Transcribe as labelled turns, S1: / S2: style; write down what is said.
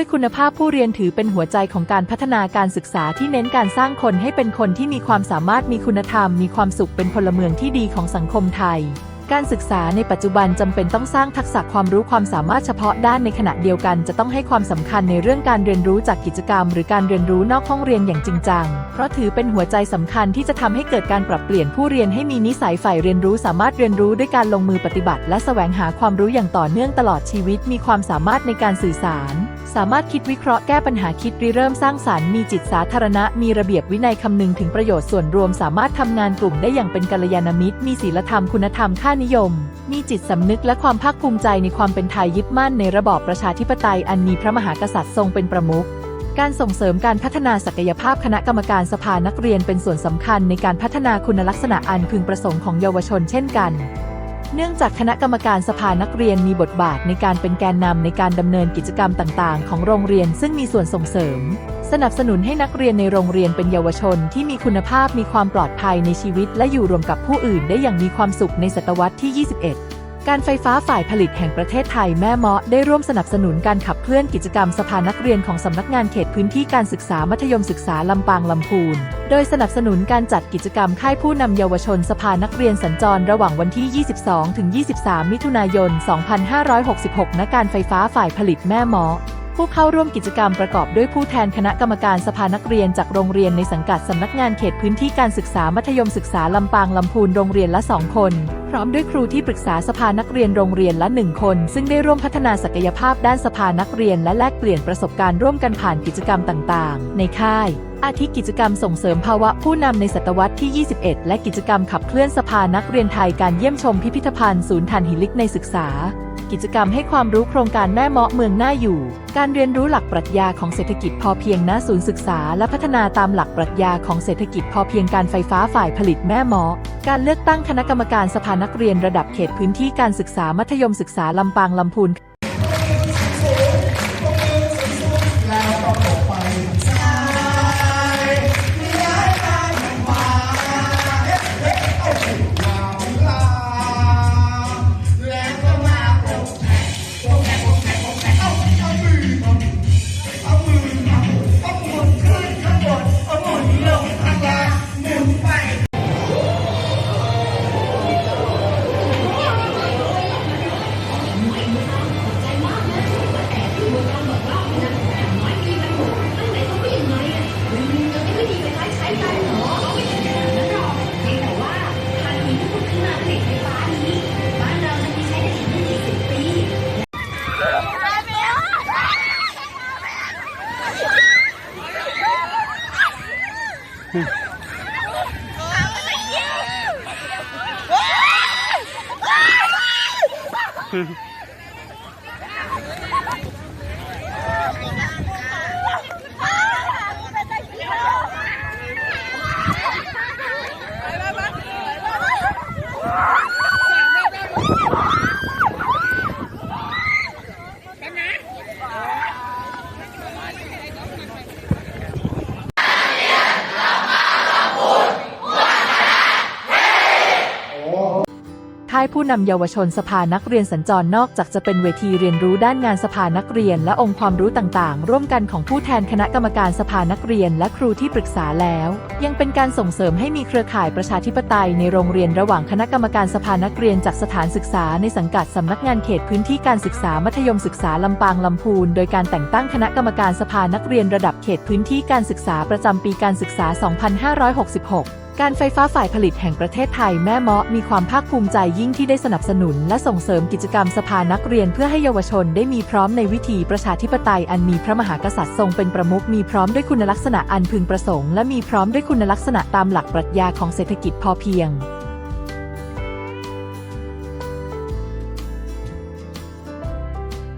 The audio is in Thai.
S1: ด้วยคุณภาพผู้เรียนถือเป็นหัวใจของการพัฒนาการศึกษาที่เน้นการสร้างคนให้เป็นคนที่มีความสามารถมีคุณธรรม มีความสุขเป็นพลเมืองที่ดีของสังคมไทย การศึกษาในปัจจุบันจำเป็นต้องสร้างทักษะความรู้ความสามารถเฉพาะด้านในขณะเดียวกัน จะต้องให้ความสำคัญในเรื่องการเรียนรู้จากกิจกรรม หรือการเรียนรู้นอกห้องเรียนอย่างจริงจัง เพราะถือเป็นหัวใจสำคัญที่จะทำให้เกิดการปรับเปลี่ยนผู้เรียนให้มีนิสัยใฝ่เรียนรู้สามารถเรียนรู้ด้วยการลงมือปฏิบัติ และแสวงหาความรู้อย่างต่อเนื่องตลอดชีวิต มีความสามารถในการสื่อสาร สามารถคิดวิเคราะห์แก้ปัญหาคิดริเริ่มสร้างสารรค์มีจิตสาธารณะ มีระเบียบวินัยคำนึงถึงประโยชน์ส่วนรวม สามารถทำงานกลุ่มได้อย่างเป็นกัลยาณมิตร มีศีลธรรมคุณธรรมค่านิยม มีจิตสำนึกและความภาคภูมิใจในความเป็นไทยยึดมั่นในระบอบประชาธิปไตยอันมีพระมหากษัตริย์ทรงเป็นประมุขการส่งเสริมการพัฒนาศักยภาพคณะกรรมการสภานักเรียนเป็นส่วนสำคัญในการพัฒนาคุณลักษณะอันพึงประสงค์ของเยาวชนเช่นกัน เนื่องจากคณะกรรมการสภานักเรียนมีบทบาทในการเป็นแกนนำในการดำเนินกิจกรรมต่างๆ ของโรงเรียนซึ่งมีส่วนส่งเสริม สนับสนุนให้นักเรียนในโรงเรียนเป็นเยาวชนที่มีคุณภาพมีความปลอดภัยในชีวิต และอยู่รวมกับผู้อื่นได้อย่างมีความสุขในศตวรรษที่ 21 การไฟฟ้าฝ่ายผลิตแห่งประเทศไทยแม่เมาะได้ร่วมสนับสนุนการขับเคลื่อนกิจกรรมสภานักเรียนของสำนักงานเขตพื้นที่การศึกษามัธยมศึกษาลำปางลำพูน โดยสนับสนุนการจัดกิจกรรมค่ายผู้นำเยาวชนสภานักเรียนสัญจรระหว่างวันที่ 22ถึง23 มิถุนายน 2566 ณ การไฟฟ้าฝ่ายผลิตแม่เมาะ ผู้เข้าร่วมกิจกรรมประกอบด้วยผู้แทนคณะกรรมการสภานักเรียนจากโรงเรียนในสังกัดสำนักงานเขตพื้นที่การศึกษามัธยมศึกษาลำปางลำพูนโรงเรียนละ2คน พร้อมด้วยครูที่ปรึกษาสภานักเรียนโรงเรียนละ1คน ซึ่งได้ร่วมพัฒนาศักยภาพด้านสภานักเรียนและแลกเปลี่ยนประสบการณ์ร่วมกันผ่านกิจกรรมต่างๆ ในค่ายอาทิกิจกรรมส่งเสริมภาวะผู้นำในศตวรรษที่ 21 และกิจกรรมขับเคลื่อนสภานักเรียนไทยการเยี่ยมชมพิพิธภัณฑ์ศูนย์ถ่านหินลิกในศึกษา กิจกรรมให้ความรู้โครงการแม่เมาะเมืองหน้าอยู่ การเรียนรู้หลักปรัชญาของเศรษฐกิจพอเพียงณศูนย์ศึกษา และพัฒนาตามหลักปรัชญาของเศรษฐกิจพอเพียงการไฟฟ้าฝ่ายผลิตแม่เมาะการเลือกตั้งคณะกรรมการสภานักเรียนระดับเขตพื้นที่การศึกษามัธยมศึกษาลำปางลำพูน ค่ายผู้นำเยาวชนสภานักเรียนสัญจรนอกจากจะเป็นเวทีเรียนรู้ด้านงานสภานักเรียน และองค์ความรู้ต่างๆ ร่วมกันของผู้แทนคณะกรรมการสภานักเรียน และครูที่ปรึกษาแล้ว ยังเป็นการส่งเสริมให้มีเครือข่ายประชาธิปไตยในโรงเรียนระหว่างคณะกรรมการสภานักเรียนจากสถานศึกษาในสังกัดสำนักงานเขตพื้นที่การศึกษามัธยมศึกษาลำปางลำพูน โดยการแต่งตั้งคณะกรรมการสภานักเรียนระดับเขตพื้นที่การศึกษาประจำปีการศึกษา 2566 การไฟฟ้าฝ่ายผลิตแห่งประเทศไทยแม่เมาะมีความภาคภูมิใจยิ่งที่ได้สนับสนุน และส่งเสริมกิจกรรมสภานักเรียนเพื่อให้เยาวชนได้มีพร้อมในวิถีประชาธิปไตยอันมีพระมหากษัตริย์ทรงเป็นประมุขมีพร้อมด้วยคุณลักษณะอันพึงประสงค์ และมีพร้อมด้วยคุณลักษณะตามหลักปรัชญาของเศรษฐกิจพอเพียง